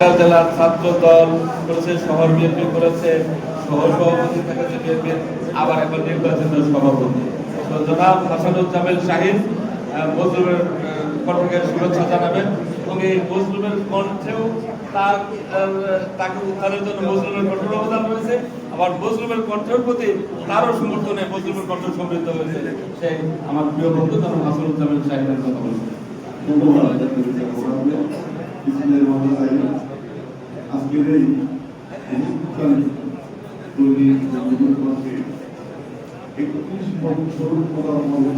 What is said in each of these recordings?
জেলার ছাত্র দল করেছে শহর বিএনপি করেছে শহর সভাপতি থেকেছে বিএনপি আবার এখন নির্বাচিত সভাপতি। তো জনাব হাসানুজ্জামিল শাহিন আহ, মজলুমের কণ্ঠকে শুভেচ্ছা জানাবেন। এবং মজলুমের কণ্ঠেও তার তাকে উদ্ধারের জন্য মজলুমের কণ্ঠের অবদান রয়েছে। আবার মজলুমের কণ্ঠের প্রতি তারও সমর্থনে মজলুমের কণ্ঠ সমৃদ্ধ হয়েছে। সেই আমার প্রিয় বন্ধু জনাব হাসানুজ্জামিল শাহিনের কথা বলছেন ধন্যবাদ ইসলামের মহানায় আজকের এই অনুষ্ঠান তৈরি করতে একত্রিশ বছর করার মতো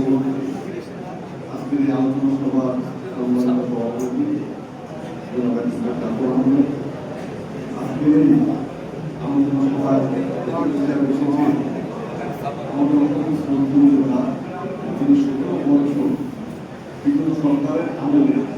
আজকের এই আলোচনা সভা সম্মানিত সভাপতি আজকের এই আলোচনা সভায় আমাদের যিনি সতেরো সরকারের আমলে তিনি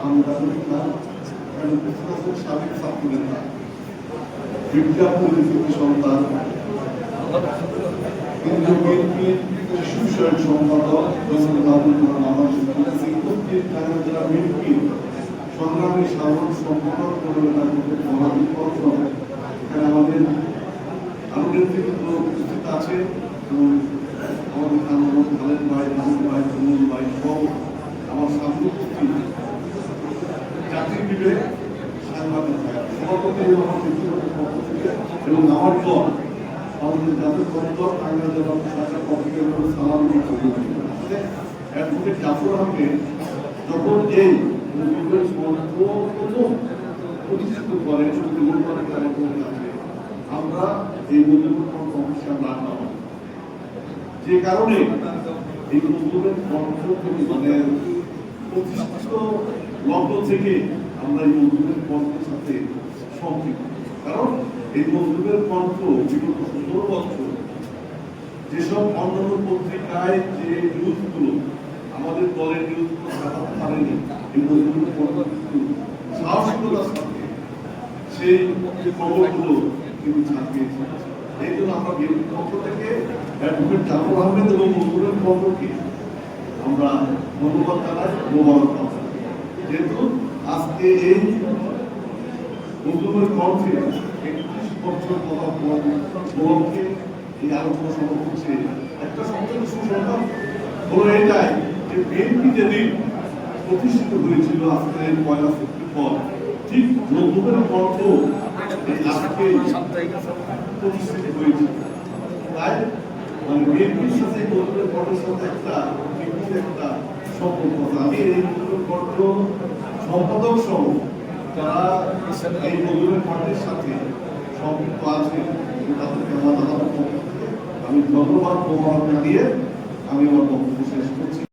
ছাত্র নেতা সন্তান কেন্দ্রীয় বিএনপির বিষয়ক সম্পাদক জননেতা আবুল সাধারণ সম্পাদক এখানে আমাদের আছে আমাদের খানমোহন খালেদ ভাই মাহমুদ আমার সামনে সাংবাদিক এবং আমার দল আমাদের জাতীয় দপ্তর টাঙ্গাইল জেলা শাখা পক্ষ থেকে এবং সালাম অ্যাডভোকেট জাফর আহমেদ যখন এই প্রতিষ্ঠিত আছে আমরা এই মুজিবুর কণ্ঠ অনুষ্ঠান রাখলাম যে কারণে এই কণ্ঠ থেকে মানে প্রতিষ্ঠিত লগ্ন থেকে আমরা এই মজদুরের কণ্ঠের সাথে সম্পৃক্ত কারণ এই মজদুরের কণ্ঠ বিগত সতেরো বছর যেসব অন্যান্য পত্রিকায় যে নিউজগুলো, আমাদের দলের নিউজগুলো ছাপাতে পারেনি, এই কণ্ঠ কিন্তু সাহসিকতার সাথে সেই খবরগুলো কিন্তু ছাপিয়েছে এই জন্য আমরা বিএনপির পক্ষ থেকে অ্যাডভোকেট জাফর আহমেদ এবং মজদুরের কণ্ঠকে আমরা ধন্যবাদ জানাই, মোবারক। যেহেতু আজকে এই একত্রিশ বছর এই আলোচনা একটা সুসংবাদ হলো এটাই যে বিএনপি যেদিন প্রতিষ্ঠিত হয়েছিল আজকের পয়লা সেপ্টেম্বর, ঠিক কণ্ঠ আজকে প্রতিষ্ঠিত তাই মানে বিএনপির সাথে কণ্ঠের সাথে একটা একটা সম্পর্ক আমি এই সম্পাদক সহ যারা এই নজরুল পার্টির সাথে সম্পৃক্ত আছে, তাদেরকে আমার আমি ধন্যবাদ দিয়ে আমি আমার বক্তব্য শেষ করছি।